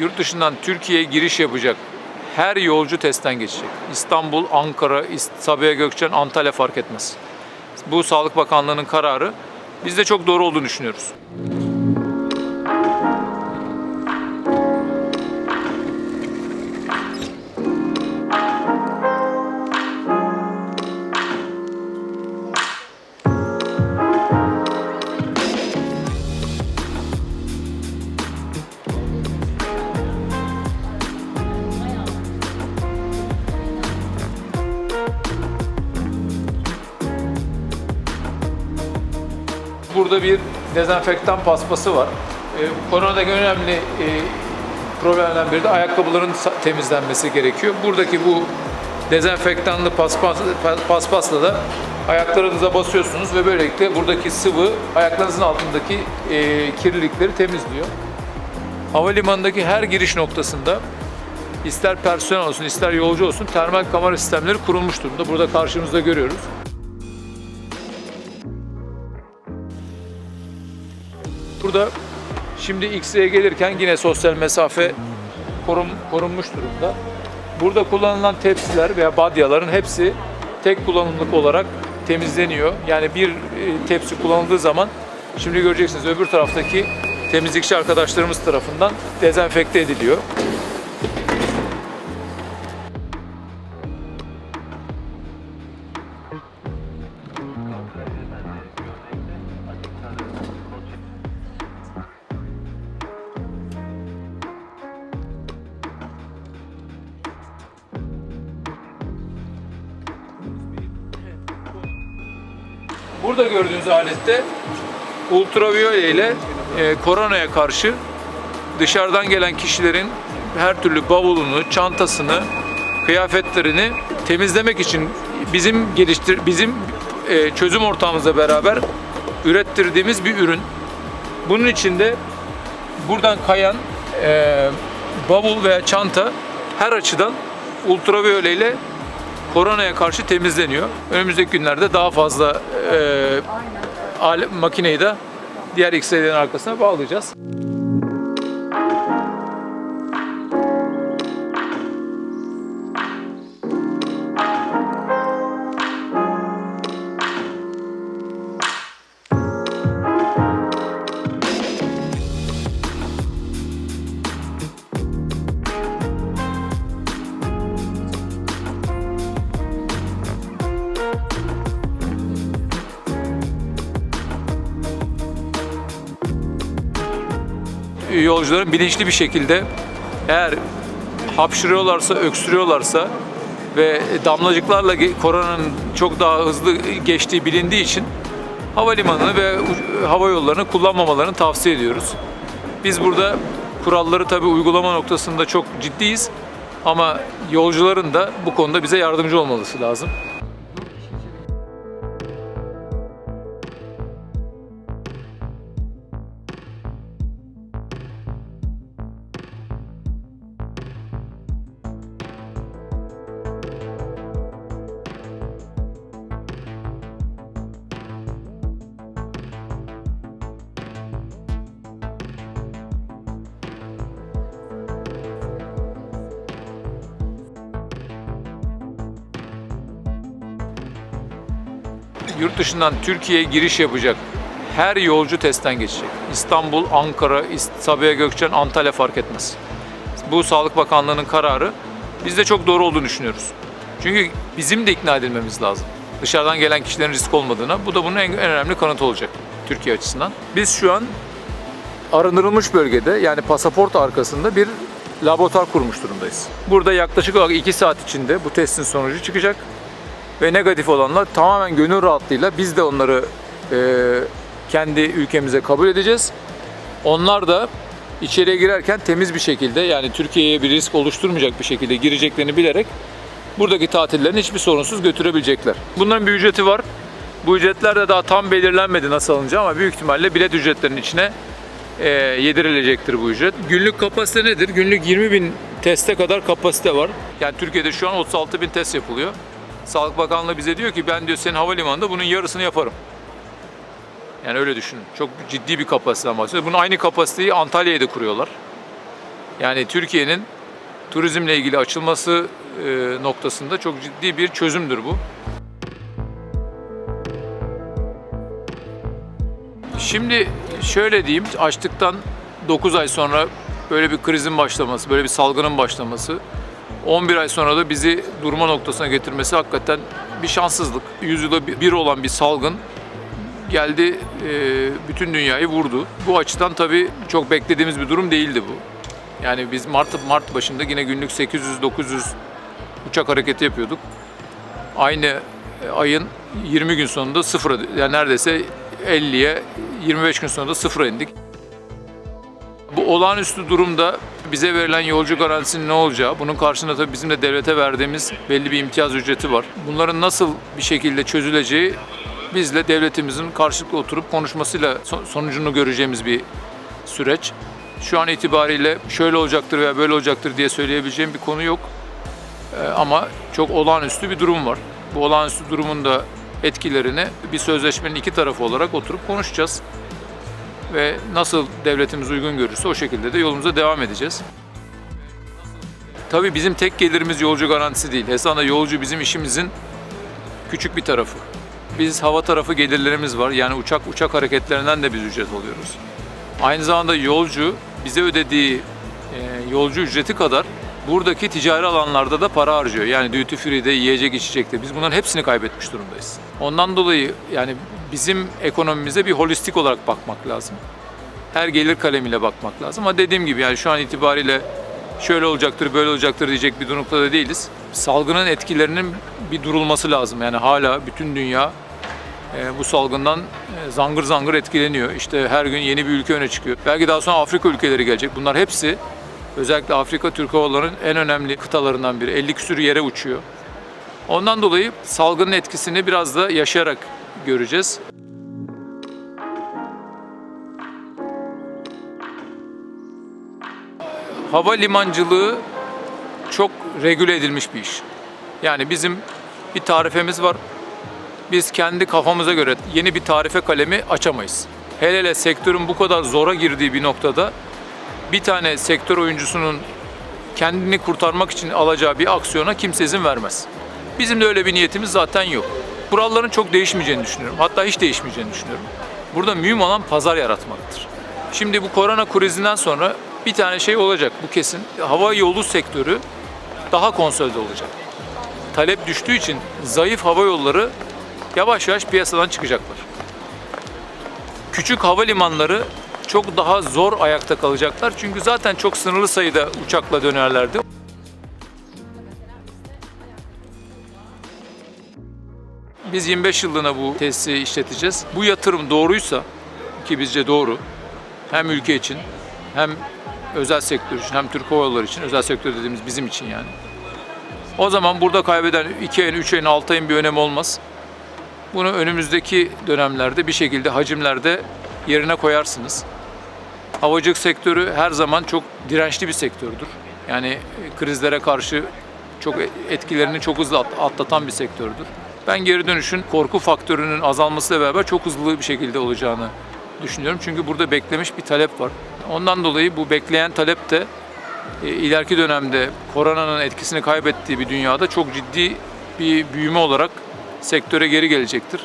Yurt dışından Türkiye'ye giriş yapacak her yolcu testten geçecek. İstanbul, Ankara, Sabiha Gökçen, Antalya fark etmez. Bu Sağlık Bakanlığı'nın kararı. Biz de çok doğru olduğunu düşünüyoruz. Burada bir dezenfektan paspası var. E, koronadaki önemli e, problemlerden biri de ayakkabıların temizlenmesi gerekiyor. Buradaki bu dezenfektanlı paspas, pa- paspasla da ayaklarınıza basıyorsunuz ve böylelikle buradaki sıvı ayaklarınızın altındaki e, kirlilikleri temizliyor. Havalimanındaki her giriş noktasında ister personel olsun ister yolcu olsun termal kamera sistemleri kurulmuş durumda. Burada karşımızda görüyoruz. Burada şimdi X-ray'e gelirken yine sosyal mesafe korun, korunmuş durumda. Burada kullanılan tepsiler veya badyaların hepsi tek kullanımlık olarak temizleniyor. Yani bir e, tepsi kullanıldığı zaman şimdi göreceksiniz öbür taraftaki temizlikçi arkadaşlarımız tarafından dezenfekte ediliyor. Burada gördüğünüz alette ultraviyole ile e, koronaya karşı dışarıdan gelen kişilerin her türlü bavulunu, çantasını, kıyafetlerini temizlemek için bizim geliştir bizim e, çözüm ortağımızla beraber ürettirdiğimiz bir ürün. Bunun içinde buradan kayan e, bavul veya çanta her açıdan ultraviyole ile koronaya karşı temizleniyor. Önümüzdeki günlerde daha fazla e, makineyi de diğer X-ray'lerin arkasına bağlayacağız. Yolcuların bilinçli bir şekilde eğer hapşırıyorlarsa, öksürüyorlarsa ve damlacıklarla koronanın çok daha hızlı geçtiği bilindiği için havalimanını ve hava yollarını kullanmamalarını tavsiye ediyoruz. Biz burada kuralları tabii uygulama noktasında çok ciddiyiz ama yolcuların da bu konuda bize yardımcı olması lazım. Yurt dışından Türkiye'ye giriş yapacak her yolcu testten geçecek. İstanbul, Ankara, Sabiha Gökçen, Antalya fark etmez. Bu Sağlık Bakanlığı'nın kararı. Biz de çok doğru olduğunu düşünüyoruz. Çünkü bizim de ikna edilmemiz lazım. Dışarıdan gelen kişilerin risk olmadığına. Bu da bunun en önemli kanıtı olacak Türkiye açısından. Biz şu an arındırılmış bölgede yani pasaport arkasında bir laboratuvar kurmuş durumdayız. Burada yaklaşık olarak 2 saat içinde bu testin sonucu çıkacak ve negatif olanlar tamamen gönül rahatlığıyla biz de onları e, kendi ülkemize kabul edeceğiz. Onlar da içeriye girerken temiz bir şekilde yani Türkiye'ye bir risk oluşturmayacak bir şekilde gireceklerini bilerek buradaki tatillerini hiçbir sorunsuz götürebilecekler. Bunların bir ücreti var. Bu ücretler de daha tam belirlenmedi nasıl alınacağı ama büyük ihtimalle bilet ücretlerinin içine e, yedirilecektir bu ücret. Günlük kapasite nedir? Günlük 20 bin teste kadar kapasite var. Yani Türkiye'de şu an 36 bin test yapılıyor. Sağlık Bakanlığı bize diyor ki ben diyor senin havalimanında bunun yarısını yaparım. Yani öyle düşünün. Çok ciddi bir kapasiteden bahsediyoruz. Bunun aynı kapasiteyi Antalya'ya da kuruyorlar. Yani Türkiye'nin turizmle ilgili açılması e, noktasında çok ciddi bir çözümdür bu. Şimdi şöyle diyeyim, açtıktan 9 ay sonra böyle bir krizin başlaması, böyle bir salgının başlaması, 11 ay sonra da bizi durma noktasına getirmesi hakikaten bir şanssızlık. Yüzyılda bir- olan bir salgın geldi, e, bütün dünyayı vurdu. Bu açıdan tabii çok beklediğimiz bir durum değildi bu. Yani biz Mart Mart başında yine günlük 800-900 uçak hareketi yapıyorduk. Aynı e, ayın 20 gün sonunda sıfıra, yani neredeyse 50'ye 25 gün sonunda sıfıra indik. Bu olağanüstü durumda bize verilen yolcu garantisinin ne olacağı, bunun karşında tabii bizim de devlete verdiğimiz belli bir imtiyaz ücreti var. Bunların nasıl bir şekilde çözüleceği bizle devletimizin karşılıklı oturup konuşmasıyla son- sonucunu göreceğimiz bir süreç. Şu an itibariyle şöyle olacaktır veya böyle olacaktır diye söyleyebileceğim bir konu yok. Ee, ama çok olağanüstü bir durum var. Bu olağanüstü durumun da etkilerini bir sözleşmenin iki tarafı olarak oturup konuşacağız. Ve nasıl devletimiz uygun görürse o şekilde de yolumuza devam edeceğiz. Tabii bizim tek gelirimiz yolcu garantisi değil. Esasında yolcu bizim işimizin küçük bir tarafı. Biz hava tarafı gelirlerimiz var. Yani uçak uçak hareketlerinden de biz ücret alıyoruz. Aynı zamanda yolcu bize ödediği e, yolcu ücreti kadar buradaki ticari alanlarda da para harcıyor. Yani duty free'de, yiyecek içecekte biz bunların hepsini kaybetmiş durumdayız. Ondan dolayı yani bizim ekonomimize bir holistik olarak bakmak lazım. Her gelir kalemiyle bakmak lazım. Ama dediğim gibi yani şu an itibariyle şöyle olacaktır, böyle olacaktır diyecek bir noktada değiliz. Salgının etkilerinin bir durulması lazım. Yani hala bütün dünya e, bu salgından e, zangır zangır etkileniyor. İşte her gün yeni bir ülke öne çıkıyor. Belki daha sonra Afrika ülkeleri gelecek. Bunlar hepsi özellikle Afrika Türk havalarının en önemli kıtalarından biri. 50 küsür yere uçuyor. Ondan dolayı salgının etkisini biraz da yaşayarak göreceğiz. Hava limancılığı çok regüle edilmiş bir iş. Yani bizim bir tarifemiz var. Biz kendi kafamıza göre yeni bir tarife kalemi açamayız. Hele hele sektörün bu kadar zora girdiği bir noktada bir tane sektör oyuncusunun kendini kurtarmak için alacağı bir aksiyona kimse izin vermez. Bizim de öyle bir niyetimiz zaten yok. Kuralların çok değişmeyeceğini düşünüyorum. Hatta hiç değişmeyeceğini düşünüyorum. Burada mühim olan pazar yaratmaktır. Şimdi bu korona krizinden sonra bir tane şey olacak bu kesin. Hava yolu sektörü daha konsolide olacak. Talep düştüğü için zayıf hava yolları yavaş yavaş piyasadan çıkacaklar. Küçük havalimanları çok daha zor ayakta kalacaklar. Çünkü zaten çok sınırlı sayıda uçakla dönerlerdi. Biz 25 yıllığına bu tesisi işleteceğiz. Bu yatırım doğruysa ki bizce doğru hem ülke için hem özel sektör için hem Türk Hava Yolları için özel sektör dediğimiz bizim için yani. O zaman burada kaybeden 2 ayın, 3 ayın, 6 ayın bir önemi olmaz. Bunu önümüzdeki dönemlerde bir şekilde hacimlerde yerine koyarsınız. Havacılık sektörü her zaman çok dirençli bir sektördür. Yani krizlere karşı çok etkilerini çok hızlı at- atlatan bir sektördür. Ben geri dönüşün korku faktörünün azalmasıyla beraber çok hızlı bir şekilde olacağını düşünüyorum. Çünkü burada beklemiş bir talep var. Ondan dolayı bu bekleyen talep de e, ileriki dönemde koronanın etkisini kaybettiği bir dünyada çok ciddi bir büyüme olarak sektöre geri gelecektir.